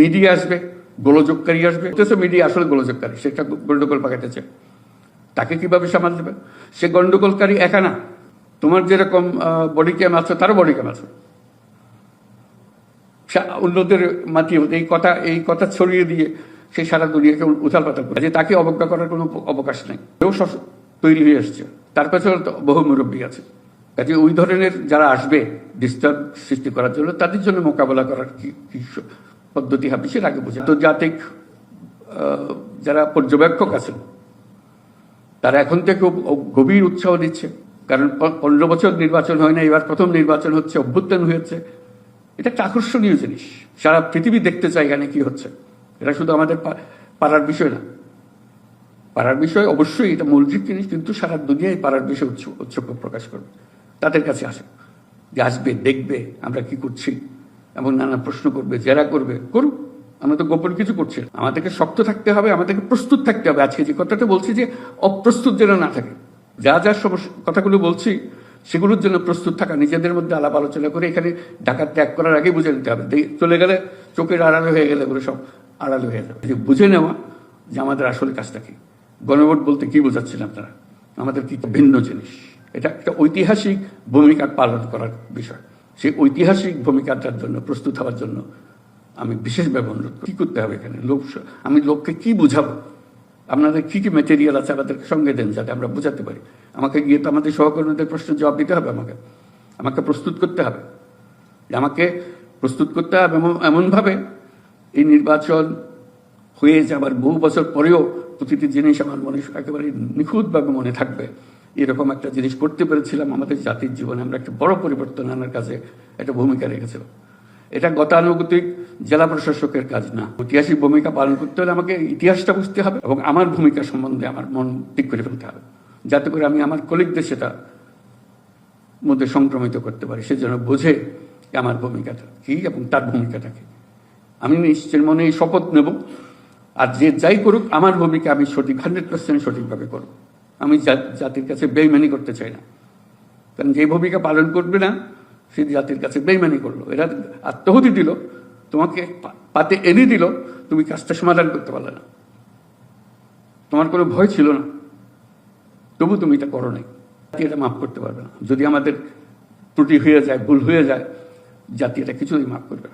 Media আসবে, গোলযোগকারী আসবে। অথচ মিডিয়া আসলে গোলযোগকারী সেটা গন্ডগোল পাকাতেছে। তাকে কীভাবে সামাল দেবে? সে গন্ডগোলকারী একা না। তোমার যেরকম বডি ক্যাম আছে, তারও বডি ক্যাম আছে। অন্যদের মাতিয়ে এই কথা এই কথা ছড়িয়ে দিয়ে সে সারা দুনিয়াকে উথাল পাতাল করে। তাকে অবজ্ঞা করার কোনো অবকাশ নেই। কেউ তৈরি হয়ে আসছে তার পেছনে তো বহু মুরব্বী আছে। কাজে ওই ধরনের যারা আসবে ডিস্টার্ব সৃষ্টি করার জন্য, তাদের জন্য মোকাবেলা করার কি পদ্ধতি হবে সেটা আগে বুঝে। আন্তর্জাতিক যারা পর্যবেক্ষক আছেন, তারা এখন থেকে গভীর উৎসাহ দিচ্ছে। কারণ পনেরো বছর নির্বাচন হয় না, এবার প্রথম নির্বাচন হচ্ছে, অভ্যুত্থান হয়েছে। এটা একটা আকর্ষণীয় জিনিস। সারা পৃথিবী দেখতে চায় এখানে কি হচ্ছে। এটা শুধু আমাদের পাড়ার বিষয় না। পাড়ার বিষয় অবশ্যই এটা মৌলিক জিনিস, কিন্তু সারা দুনিয়ায় পাড়ার বিষয়ে উৎসুক প্রকাশ করবে। তাদের কাছে আসে যে আসবে, দেখবে আমরা কি করছি। এবং নানা প্রশ্ন করবে, জেরা করবে, করুক। আমরা তো গোপন কিছু করছি। আমাদেরকে শক্ত থাকতে হবে, আমাদেরকে প্রস্তুত থাকতে হবে। আজকে যে কথাটা বলছি যে অপ্রস্তুত যেন না থাকে, যা যা সমস্যা কথাগুলো বলছি, সেগুলোর জন্য প্রস্তুত থাকা, নিজেদের মধ্যে আলাপ আলোচনা করে এখানে ঢাকা ত্যাগ করার আগে বুঝে নিতে হবে। চলে গেলে চোখের আড়ালে হয়ে গেলে ওগুলো সব আড়ালে হয়ে যাবে। যে বুঝে নেওয়া যে আমাদের আসলে কাজটা কি। গণভোট বলতে কি বোঝাচ্ছেন আপনারা? আমাদের কি ভিন্ন জিনিস? এটা একটা ঐতিহাসিক ভূমিকা পালন করার বিষয়। সেই ঐতিহাসিক ভূমিকাটার জন্য, প্রস্তুত হওয়ার জন্য আমি বিশেষভাবে অনুরোধ। কি করতে হবে এখানে? লোক আমি লোককে কি বুঝাবো? আপনাদের কি কি মেটেরিয়াল আছে আমাদেরকে সঙ্গে দেন যাতে আমরা বোঝাতে পারি? আমাকে গিয়ে তো আমাদের সহকর্মীদের প্রশ্নের জবাব দিতে হবে আমাকে। আমাকে প্রস্তুত করতে হবে। আমাকে প্রস্তুত করতে হবে এমন- এমনভাবে এই নির্বাচন হয়ে যাবার বহু বছর পরেও প্রতিটি জিনিস আমার মনে একেবারে নিখুঁতভাবে মনে থাকবে। এরকম একটা জিনিস করতে পেরেছিলাম। আমাদের জাতির জীবনে আমরা একটা বড় পরিবর্তন আনার কাছে একটা ভূমিকা রেখেছিলাম এটা গতানুগতিক জেলা প্রশাসকের কাজ না। ঐতিহাসিক ভূমিকা পালন করতে হলে আমাকে ইতিহাসটা বুঝতে হবে এবং আমার ভূমিকা সম্বন্ধে আমার মন ঠিক করে ফেলতে হবে। যাতে করে আমি আমার কলিগদের সেটা মধ্যে সংক্রমিত করতে পারি। সেজন্য বোঝে যে আমার ভূমিকাটা কি এবং তার ভূমিকাটা কি। আমি নিশ্চয় মনে শপথ নেব। আর যে যাই করুক, আমার ভূমিকা আমি সঠিক হান্ড্রেড পার্সেন্ট সঠিকভাবে করব। আমি জাতির কাছে বেইমানি করতে চাই না। কারণ যে ভূমিকা পালন করবে না, সে জাতির কাছে বেইমানি করল। এরা আত্মহতি দিল, তোমাকে পাতে এনে দিল, তুমি কাজটা সমাধান করতে পারলে না। তোমার কোনো ভয় ছিল না। তবু তুমি এটা করো নাই। জাতি এটা মাফ করতে পারবে না। যদি আমাদের ত্রুটি হয়ে যায়, ভুল হয়ে যায়, জাতি এটা কিছুই মাফ করবে না।